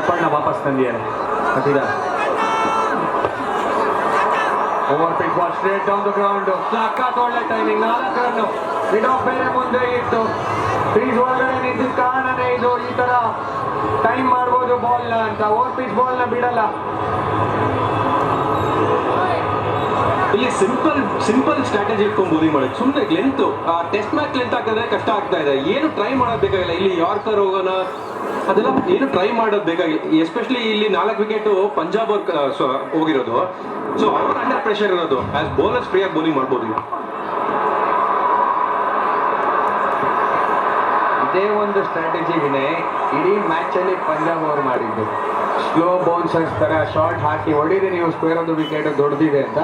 ಚಪ್ಪಣ್ಣ ವಾಪಸ್ ತಂದಿದ್ದಾರೆ. ಕಟ್ಟಿದ over pitch ball straight down the ground ಸಖತ್ ಒಳ್ಳೆ ಟೈಮಿಂಗ್ ನಾಲ್ಕು ರನ್ ವಿಡೋ ಬೇರೆ ಮುಂದೆ ಇತ್ತು. ಕ್ರೀಸ್ ಒಳಗಡೆ ನಿಂತಿದ್ದ ಕಾರಣನೇ ಇದು. ಈ ತರ ಟೈಮ್ ಮಾಡ್ಬೋದು ಬಾಲ್ ಅಂತ. ಓವರ್ ಪಿಚ್ ಬಾಲ್ ಬಿಡಲ್ಲ. ಸಿಂಪಲ್ ಸಿಂಪಲ್ ಸ್ಟ್ರಾಟಜಿ ಇಟ್ಕೊಂಡು ಬೌಲಿಂಗ್ ಮಾಡೋದು ಸುಮ್ಮನೆ ಲೆಂತ್ ಟೆಸ್ಟ್ ಮ್ಯಾಚ್ ಲೆಂತ್ ಹಾಕಿದ್ರೆ ಕಷ್ಟ ಆಗ್ತಾ ಇದೆ. ಏನು ಟ್ರೈ ಮಾಡೋದು ಬೇಕಾಗಿಲ್ಲ. ಇಲ್ಲಿ ಯಾರ್ಕರ್ ಹೋಗೋಣ, ಅದೆಲ್ಲ ಏನು ಟ್ರೈ ಮಾಡೋದು ಬೇಕಾಗಿಲ್ಲ. ಎಸ್ಪೆಷಲಿ ಇಲ್ಲಿ ನಾಲ್ಕು ವಿಕೆಟ್ ಪಂಜಾಬ್ ಅವ್ರ ಹೋಗಿರೋದು. ಸೊ ಅವ್ರ ಅಂಡರ್ ಪ್ರೆಷರ್ ಇರೋದು. ಆಸ್ ಬೌಲರ್ಸ್ ಫ್ರೀಯಾಗಿ ಬೌಲಿಂಗ್ ಮಾಡ್ಬೋದು ಇದೇ ಒಂದು ಸ್ಟ್ರಾಟಜಿ ಇಡೀ ಮ್ಯಾಚಲ್ಲಿ ಪಂಜಾಬ್ ಅವ್ರು ಮಾಡಿದ್ದು. ಸ್ಲೋ ಬೌನ್ಸರ್ಸ್ ಥರ ಶಾರ್ಟ್ ಹಾಕಿ ಹೊಡಿದೆ ನೀವು. ಸ್ಕ್ವೇರ್ ಒಂದು ವಿಕೆಟ್ ದೊಡ್ಡದಿದೆ ಅಂತ.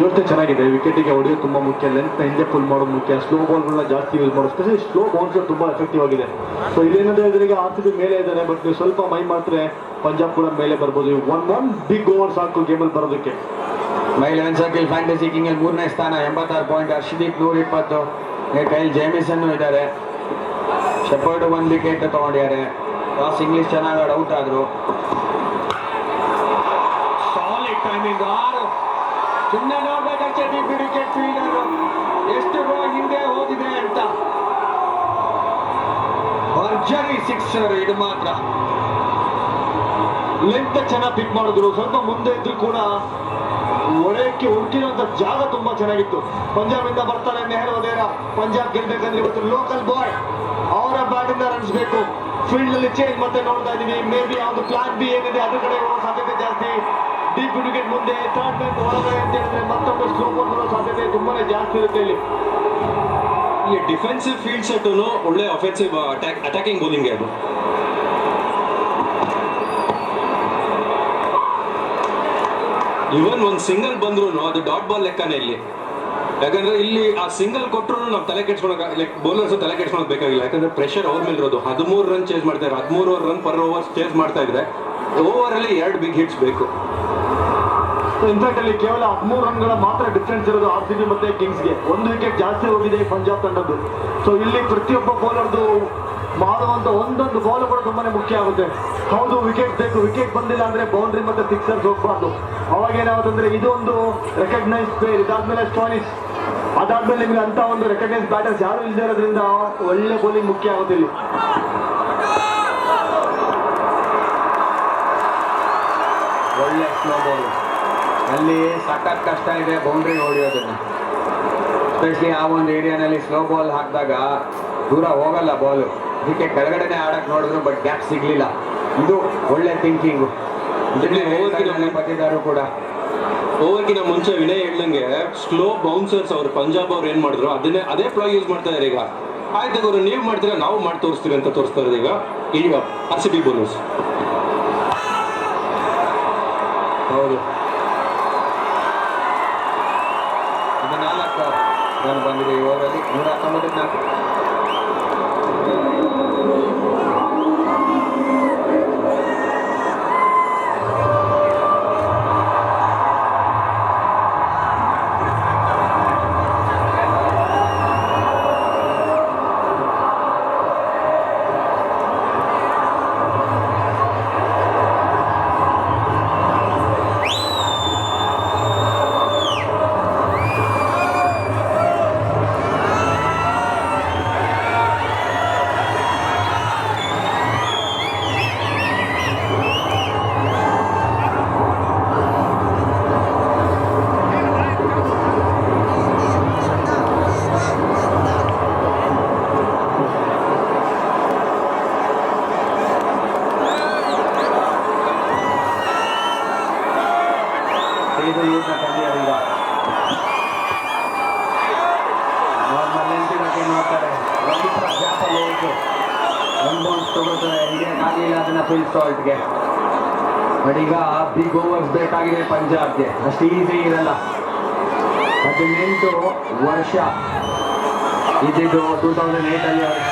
ಯೋಚನೆ ಚೆನ್ನಾಗಿದೆ. ವಿಕೆಟಿಗೆ ಹೊಡೆಯೋದು ತುಂಬ ಮುಖ್ಯ. ಲೆಂತ್ ಹಿಂದೆ ಪುಲ್ ಮಾಡೋದು ಮುಖ್ಯ. ಸ್ಲೋ ಬಾಲ್ಗಳನ್ನ ಜಾಸ್ತಿ ಯೂಸ್ ಮಾಡೋದು ಸ್ಪೆಷಲಿ ಸ್ಲೋ ಬೌನ್ಸರ್ ತುಂಬ ಎಫೆಕ್ಟಿವ್ ಆಗಿದೆ. ಸೊ ಇಲ್ಲೇನಂದ್ರೆ ಇದ್ರಿಗೆ ಆರ್ ಸಿ ಬಿ ಮೇಲೆ ಇದ್ದಾರೆ. ಬಟ್ ನೀವು ಸ್ವಲ್ಪ ಮೈ ಮಾಡಿದ್ರೆ ಪಂಜಾಬ್ ಕೂಡ ಮೇಲೆ ಬರ್ಬೋದು. ಒನ್ ಒನ್ ಬಿಗ್ ಓವರ್ ಸಾಕು ಗೇಮಲ್ಲಿ ಬರೋದಕ್ಕೆ. My eleven circle fantasy king ಅಲ್ಲಿ ಮೂರನೇ ಸ್ಥಾನ. ಎಂಬತ್ತಾರು ಪಾಯಿಂಟ್ ಹರ್ಷದೀಪ್ ನೂರ ಇಪ್ಪತ್ತು. ಕೈಲ್ ಜೇಮಿಸನ್ ಇದ್ದಾರೆ. ಶೆಪರ್ಡ್ ಒಂದು ವಿಕೆಟ್ ತಗೊಂಡಿದ್ದಾರೆ. ಲಾಸ್ ಇಂಗ್ಲಿಷ್ ಚೆನ್ನಾಗಿ ಔಟ್ ಆದ್ರು. ಸಾಲಿಡ್ ಟೈಮಿಂಗ್ ಆರು. ಸುಮ್ಮನೆ ನೋಡ್ಬೇಕಷ್ಟೇ ಡಿ ಕೆಟ್ಟು ಫೀಲ್ಡರ್ ಎಷ್ಟು ಹಿಂದೆ ಹೋಗಿದೆ ಅಂತ. ಭರ್ಜರಿ ಸಿಕ್ಸರ್ ಇದು ಮಾತ್ರ. ಲೆಂತ್ ಚೆನ್ನಾಗಿ ಪಿಕ್ ಮಾಡಿದ್ರು. ಸ್ವಲ್ಪ ಮುಂದೆ ಇದ್ರು ಕೂಡ ಒಡೆಯಕ್ಕೆ ಹುಡುಕಿರುವಂತ ಜಾಗ ತುಂಬಾ ಚೆನ್ನಾಗಿತ್ತು. ಪಂಜಾಬ್ ಇಂದ ಬರ್ತಾರೆ ನೆಹರು ವದೇರ ಪಂಜಾಬ್ ಗೆಲ್ಬೇಕಂದ್ರೆ ಇವತ್ತು ಲೋಕಲ್ ಬಾಯ್ ಅವರ ಬ್ಯಾಟ್ ಇಂದ ರನ್ಸ್ ಬೇಕು. ಫೀಲ್ಡ್ ಅಲ್ಲಿ ಚೇಂಜ್ ಮತ್ತೆ ನೋಡ್ತಾ ಇದೀವಿ. ಮೇ ಬಿ ಯಾವ್ದು ಪ್ಲಾನ್ ಬಿ ಏನಿದೆ, ಅದ್ರ ಕಡೆ ಸಾಧ್ಯತೆ ಜಾಸ್ತಿ. ಡೀಪ್ ವಿಕೆಟ್ ಮುಂದೆ ಥರ್ಡ್ ಮ್ಯಾನ್ ಹೊರಗಡೆ ಅಂತ ಹೇಳಿದ್ರೆ ಮತ್ತೊಂದು ಸ್ಲೋ ಬರೋ ಸಾಧ್ಯತೆ ತುಂಬಾನೇ ಜಾಸ್ತಿ ಇರುತ್ತೆ ಇಲ್ಲಿ. ಇಲ್ಲಿ ಡಿಫೆನ್ಸಿವ್ ಫೀಲ್ಡ್ ಸೆಟ್ ಒಳ್ಳೆ ಅಫೆನ್ಸಿವ್ ಅಟ್ಯಾಕ್ ಅಟ್ಯಾಕಿಂಗ್ ಬೌಲಿಂಗ್ ಅದು. ಇವನ್ ಒಂದು ಸಿಂಗಲ್ ಬಂದ್ರು ಅದು ಡಾಟ್ ಬಾಲ್ ಲೆಕ್ಕನೇ ಇಲ್ಲಿ. ಯಾಕಂದ್ರೆ ಇಲ್ಲಿ ಆ ಸಿಂಗಲ್ ಕೊಟ್ಟರು ನಾವು ತಲೆ ಕೆಡ್ಸ್ಕೊಳಕ್ ಲೈಕ್ ಬೌಲರ್ಸ್ ತಲೆ ಕೆಡ್ಸ್ಕೊಳಕ್ ಬೇಕಾಗಿಲ್ಲ. ಯಾಕಂದ್ರೆ ಪ್ರೆಷರ್ ಅವ್ರ ಮೇಲೆ ಇರೋದು. ಹದಿಮೂರು ರನ್ ಚೇಸ್ ಮಾಡ್ತಾರೆ ಹದಿಮೂರು ರನ್ ಪರ್ ಓವರ್ ಚೇಸ್ ಮಾಡ್ತಾ ಇದ್ರೆ ಓವರ್ ಅಲ್ಲಿ ಎರಡು ಬಿಗ್ ಹಿಟ್ಸ್ ಬೇಕು. ಇನ್ಫ್ಯಾಕ್ಟ್ ಅಲ್ಲಿ ಕೇವಲ ಹದಿಮೂರು ರನ್ಗಳ ಮಾತ್ರ ಡಿಫ್ರೆನ್ಸ್ ಇರೋದು ಆರ್ ಸಿ ಬಿ ಮತ್ತೆ ಕಿಂಗ್ಸ್ಗೆ ಒಂದು ವಿಕೆಟ್ ಜಾಸ್ತಿ ಹೋಗಿದೆ ಪಂಜಾಬ್ ತಂಡದ್ದು. ಸೊ ಇಲ್ಲಿ ಪ್ರತಿಯೊಬ್ಬ ಬೌಲರ್ದು ಮಾಡುವಂತ ಒಂದೊಂದು ಬಾಲ್ ಕೂಡ ತುಂಬಾನೇ ಮುಖ್ಯ ಆಗುತ್ತೆ. ಹೌದು ವಿಕೆಟ್ ಬೇಕು. ವಿಕೆಟ್ ಬಂದಿಲ್ಲ ಅಂದ್ರೆ ಬೌಂಡ್ರಿ ಮತ್ತೆ ಸಿಕ್ಸರ್ಸ್ ಹೋಗ್ಬಾರ್ದು. ಅವಾಗ ಏನಾಗುತ್ತಂದ್ರೆ ಇದೊಂದು ರೆಕಗ್ನೈಸ್ ಪ್ಲೇಯರ್ ಇದಾದ್ಮೇಲೆ ಸ್ಟಾನಿಸ್ ಅದಾದ್ಮೇಲೆ ನಿಮ್ಗೆ ಅಂತ ಒಂದು ರೆಕಗ್ನೈಸ್ ಬ್ಯಾಟರ್ಸ್ ಯಾರು ಇಲ್ಲದೆ ಇರೋದ್ರಿಂದ ಒಳ್ಳೆ ಬೌಲಿಂಗ್ ಮುಖ್ಯ ಆಗುತ್ತೆ ಇಲ್ಲಿ. ಒಳ್ಳೆ ಸ್ಲೋ ಬಾಲ್ ಅಲ್ಲಿ ಸಖತ್ ಕಷ್ಟ ಇದೆ ಬೌಂಡ್ರಿ ಹೊಡೆಯೋದನ್ನ. ಎಸ್ಪೆಷಲಿ ಆ ಒಂದು ಏರಿಯಾನಲ್ಲಿ ಸ್ಲೋ ಬಾಲ್ ಹಾಕಿದಾಗ ದೂರ ಹೋಗಲ್ಲ ಬಾಲು ಅದಕ್ಕೆ ಕೆಳಗಡೆನೆ ಆಡಕ್ಕೆ ನೋಡಿದ್ರು ಬಟ್ ಗ್ಯಾಪ್ ಸಿಗ್ಲಿಲ್ಲ. ಇದು ಒಳ್ಳೆ ಥಿಂಕಿಂಗು ಬಂದಿದ್ದಾರು ಕೂಡ. ಓವರ್ಗಿನ ಮುಂಚೆ ವಿನಯ್ ಹೇಳ್ದಂಗೆ ಸ್ಲೋ ಬೌನ್ಸರ್ಸ್ ಅವರು ಪಂಜಾಬ್ ಅವ್ರು ಏನ್ ಮಾಡಿದ್ರು? ಅದನ್ನೇ ಅದೇ ಪ್ಲಾ ಯೂಸ್ ಮಾಡ್ತಾ ಇದಾರೆ ಈಗ. ಆಯ್ತು ಅವರು ನೀವು ಮಾಡ್ತೀರಾ? ನಾವು ಮಾಡಿ ತೋರಿಸ್ತೀವಿ ಅಂತ ತೋರಿಸ್ತಾ ಇರೋದು ಈಗ. ಈಗ ಆರ್ ಸಿ ಬಿ ಬೌಲರ್ಸ್ ಹೌದು. ಇದು ನಾಲ್ಕು ರನ್ ಬಂದಿದೆ ಓವರಲ್ಲಿ ನೂರ ಹತ್ತೊಂಬತ್ತಕ್ಕೆ ನಾಲ್ಕು ಅದನ್ನ ಫಿಲ್ ಸಾಲ್ಟ್ಗೆ ಬಟ್ ಈಗ ಬಿಗ್ ಓವರ್ಸ್ ಬೇಕಾಗಿದೆ ಪಂಜಾಬ್ಗೆ. ಅಷ್ಟು ಈಸಿ ಇರಲ್ಲ. ಹದಿನೆಂಟು ವರ್ಷ ಇದ್ದಿದ್ದು ಟೂ ತೌಸಂಡ್ ಏಯ್ಟಲ್ಲಿ ಅವರು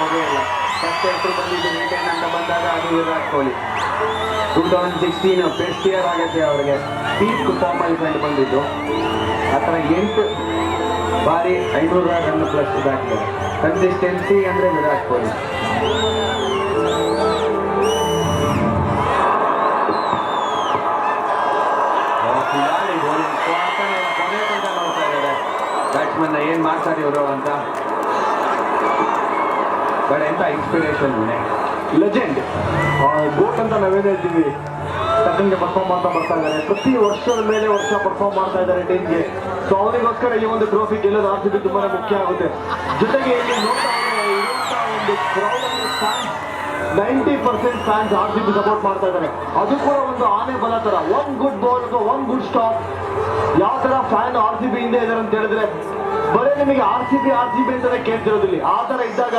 ಹೋಗೇ ಇಲ್ಲ. ಬಂದಿದ್ದು ರಿಟೈನ್ ಬಂದಾಗ Virat Kohli. Thousand best year ಆಗುತ್ತೆ ಅವರಿಗೆ. ಪೀಕ್ ಫಾರ್ಮಲ್ಲಿ ಕಂಡು ಬಂದಿದ್ದು. ಆ ಥರ ಎಂಟು ಬಾರಿ ಐನೂರು ರನ್ ಪ್ಲಸ್ ದಾಟಿದ್ದಾರೆ ಕನ್ಸಿಸ್ಟೆನ್ಸಿ ಅಂದರೆ ವಿರಾಟ್ ಕೊಹ್ಲಿ. ಬ್ಯಾಟ್ಸ್ಮನ್ ಏನ್ ಮಾಡ್ತಾರೆ ಇವರು ಅಂತ? ಬಟ್ ಎಂತ ಇನ್ಸ್ಪಿರೇಷನ್ ಲೆಜೆಂಡ್ ಗೋಟ್ ಅಂತ ನಾವೇನು ಹೇಳ್ತೀವಿ ತಕ್ಕಂಗೆ ಪರ್ಫಾರ್ಮ್ ಮಾಡ್ತಾ ಬರ್ತಾ ಇದ್ದಾರೆ. ಪ್ರತಿ ವರ್ಷದ ಮೇಲೆ ವರ್ಷ ಪರ್ಫಾರ್ಮ್ ಮಾಡ್ತಾ ಇದ್ದಾರೆ ಟೀಮ್ಗೆ ಸೊ ಅವರಿಗೋಸ್ಕರ ಈ ಒಂದು ಟ್ರೋಫಿ ಗೆಲ್ಲೋದು ಆರ್ ಸಿ ಬಿ ತುಂಬಾನೇ ಮುಖ್ಯ ಆಗುತ್ತೆ. ಜೊತೆಗೆ ಇಲ್ಲಿ ನೋಡ್ತಾ ಇದ್ರೆ ಇರುವಂತಹ ಒಂದು crowd fans ninety percent fans R C B support ಮಾಡ್ತಾ ಇದ್ದಾರೆ. ಅದು ಕೂಡ ಒಂದು ಆನೆ ಬಲ ತರ. ಒನ್ ಗುಡ್ ಬಾಲ್ ಅಥವಾ ಒನ್ ಗುಡ್ ಸ್ಟಾಪ್ ಯಾವ ತರ ಫ್ಯಾನ್ ಆರ್ ಸಿ ಬಿ ಹಿಂದೆ ಇದಾರೆ ಅಂತ ಹೇಳಿದ್ರೆ, ಬರೀ ನಿಮಗೆ R C B R C B ಅಂತಾನೆ ಕೇಳ್ತಿರೋದಿಲ್ಲ. ಆ ತರ ಇದ್ದಾಗ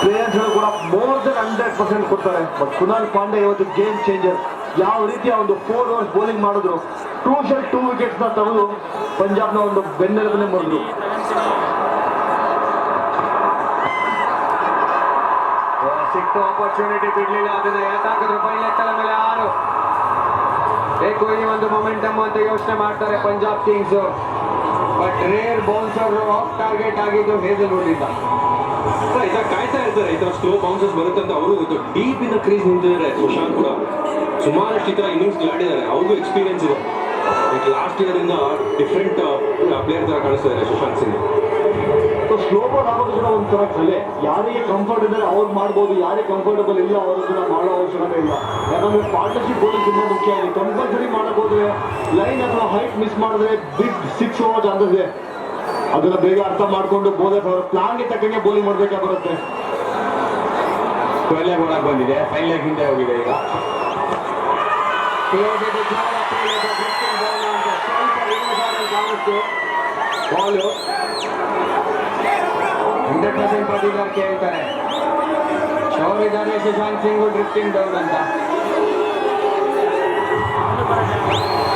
ಪ್ಲೇಯರ್ಸ್ ಕೂಡ ಮೋರ್ ದನ್ ಹಂಡ್ರೆಡ್ ಪರ್ಸೆಂಟ್ ಕೊಡ್ತಾರೆ. ಬಟ್ ಕುನಾಲ್ ಪಾಂಡೆ ಇವತ್ತು ಗೇಮ್ ಚೇಂಜರ್ ಯಾವ ರೀತಿಯ ಒಂದು ಫೋರ್ ಓವರ್ಸ್ ಬೌಲಿಂಗ್ ಮಾಡಿದ್ರು. ಕ್ರೂಷಲ್ ಟೂ ವಿಕೆಟ್ಸ್ನ ತೆಗೆದು ಪಂಜಾಬ್ನ ಒಂದು ಬೆನ್ನೆಲುಬನ್ನೇ ಮುರಿದ್ರು. ಸಿಕ್ತು ಆಪರ್ಚುನಿಟಿ ಬಿಡ್ಲಿಲ್ಲ. ಅದನ್ನ ಯಾಕಂದ್ರೆ ಎತ್ತಲ ಮೇಲೆ ಆರು. ಬೇಕು ಈ ಒಂದು ಮೊಮೆಂಟಮ್ ಅಂತ ಯೋಚನೆ ಮಾಡ್ತಾರೆ Punjab Kings but rare bouncer off target ಆಗಿದ್ದು ಹೇಜಲ್ ಉಳಿದ ಇದಾಗ ಕಾಯ್ತಾ ಇರ್ತಾರೆ. ಈ ತರ ಸ್ಲೋ ಬೌನ್ಸಸ್ ಬರುತ್ತೆ ಅಂತ ಅವರು ಡೀಪ್ ಇನ್ ಕ್ರೀಸ್ ನಿಂತಿದ್ದಾರೆ ಸುಶಾಂತ್ ಕೂಡ ಸುಮಾರಷ್ಟು ಈ ತರ ಇನ್ನಿಂಗ್ಸ್ ಆಡಿದ್ದಾರೆ ಅವ್ರಿಗೂ ಎಕ್ಸ್ಪೀರಿಯನ್ಸ್ ಇದೆ. ಲಾಸ್ಟ್ ಇಯರ್ ಇಂದ ಡಿಫ್ರೆಂಟ್ ಪ್ಲೇಯರ್ ತರ ಕಾಣಿಸ್ತಿದ್ದಾರೆ ಸುಶಾಂತ್ ಸಿಂಗ್. ಸ್ಲೋ ಬಾಲ್ ಆಗೋದು ಕೂಡ ಒಂಥರ ಕಲೆ ಯಾರಿಗೆ ಕಂಫರ್ಟ್ ಇದ್ದಾರೆ ಅವ್ರು ಮಾಡ್ಬೋದು ಯಾರಿಗೆ ಕಂಫರ್ಟಬಲ್ ಇಲ್ಲ ಅವರು ಕೂಡ ಮಾಡೋ ಅವಶ್ಯಕತೆ ಇಲ್ಲ ಯಾಕಂದ್ರೆ ಪಾರ್ಟ್ನರ್ಶಿಪ್ ಬೋಲಿಂಗ್ ತುಂಬಾ ಮುಖ್ಯ ಇದೆ ಕಂಪಲ್ಸರಿ ಮಾಡಕ್ ಹೋದ್ರೆ ಲೈನ್ ಅಥವಾ ಹೈಟ್ ಮಿಸ್ ಮಾಡಿದ್ರೆ ಬಿಗ್ ಸಿಕ್ಸ್ ಹೋಗೋ ಚಾನ್ಸಸ್ ಇದೆ ಅದನ್ನ ಬೇಗ ಅರ್ಥ ಮಾಡ್ಕೊಂಡು ಬೋಲರ್ ಅವರ ಪ್ಲಾನ್ಗೆ ತಕ್ಕಂಗೆ ಬೌಲಿಂಗ್ ಮಾಡ್ಬೇಕಾಗಿ ಬರುತ್ತೆ ಕೊಹ್ಲಿ ಒಳಗೆ ಬಂದಿದೆ ಫೈನಲ್ ಹಿಂದೆ ಹೋಗಿದೆ ಈಗ ಬಾಲು ಹಂಡ್ರೆಡ್ ಪರ್ಸೆಂಟ್ ಪಟ್ಟಿದಾರ್ ಕೇಳ್ತಾರೆ ಶೋರ್ ಇದ್ದಾನೆ ಸುಶಾಂತ್ ಸಿಂಗ್ ಡ್ರಿಫ್ಟಿಂಗ್ ಡೌನ್ ಅಂತ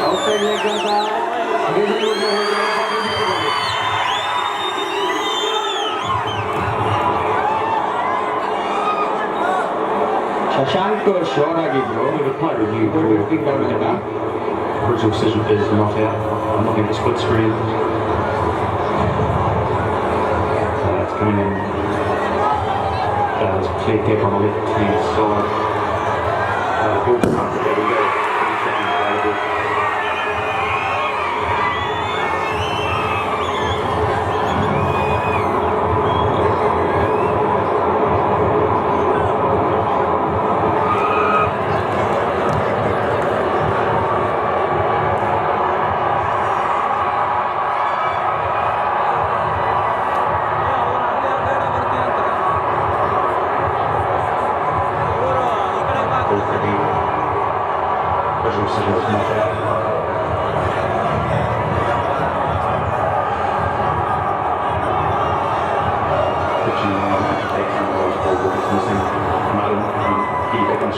ಔಟ್ಸೈಡ್ ಲೆಗ್ ಅಂತ ಡಿಸೈನ್ ಶಶಾಂಕ್ ಶೋರ್ ಆಗಿದ್ರು ಡ್ರಿಫ್ಟಿಂಗ್ ಡೌನ್ ಅಂತ Original decision is not out. I'm looking at the split screen. Queen that was played there on the left field. So I hope Кажу всерйоз матері.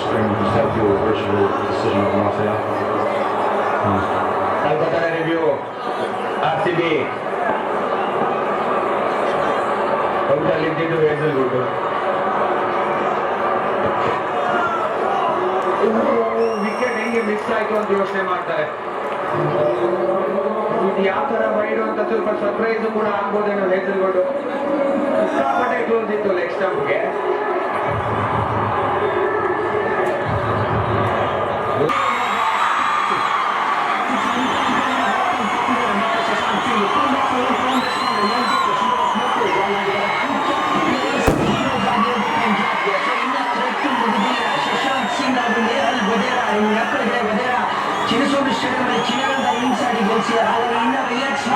String just help you decision review. RCB. Miss ಆಯ್ತು ಅಂತ ಯೋಚನೆ ಮಾಡ್ತಾರೆ. ಇದು ಯಾವ ತರ Baidu ಅಂತ ಸ್ವಲ್ಪ surprise ಕೂಡ ಆಗ್ಬೋದೇನೋ ರೈತರುಗಳು ಸಿಕ್ಕಾಪಟ್ಟೆ ಕ್ಲೋಸ್ ಇತ್ತು leg Should've been killed by inside, he goes here. I will end up yet.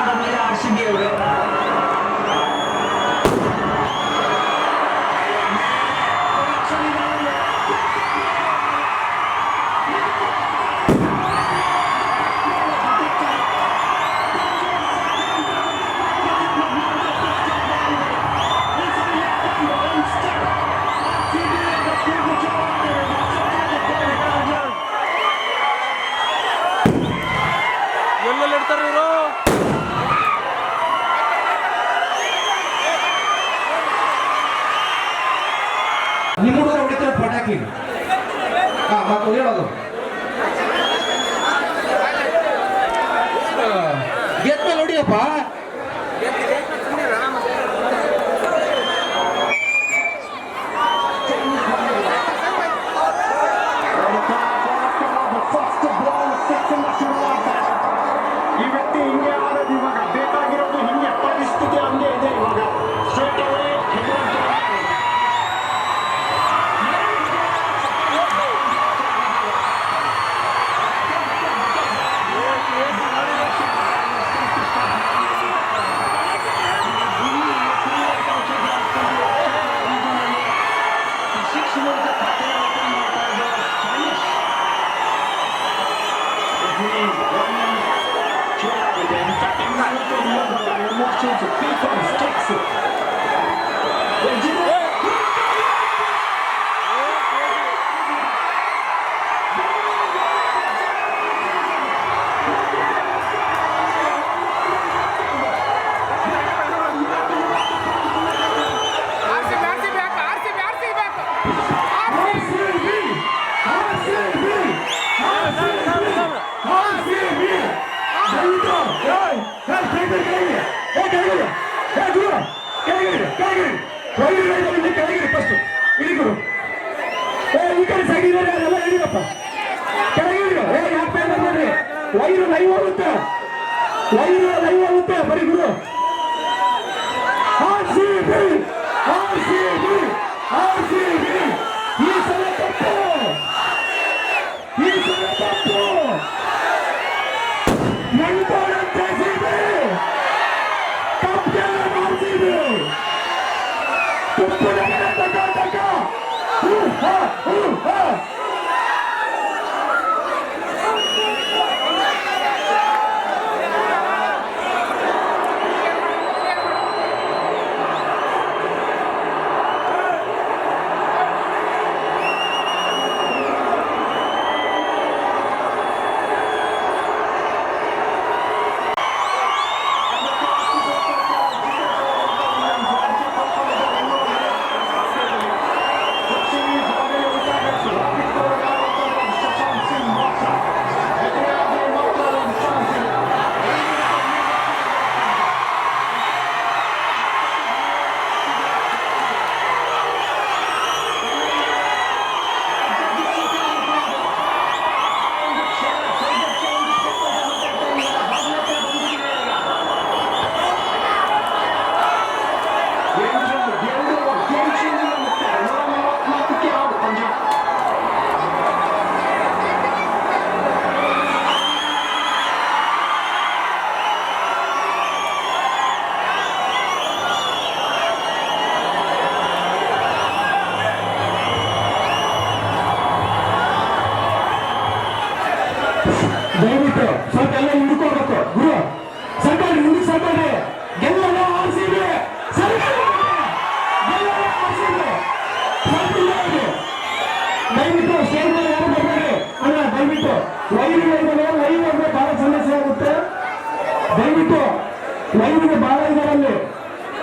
ಲೈನ್ಗೆ ಬಹಳ ಇದರಲ್ಲಿ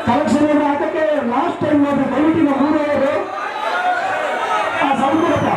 ಕಲೆಕ್ಷನ್ ಹಾಕಕ್ಕೆ ಲಾಸ್ಟ್ ಟೈಮ್ ನೋಡಿ ದಯವಿಟ್ಟು ಮೂರು ಆ ಸಂಪೂರ್ಣ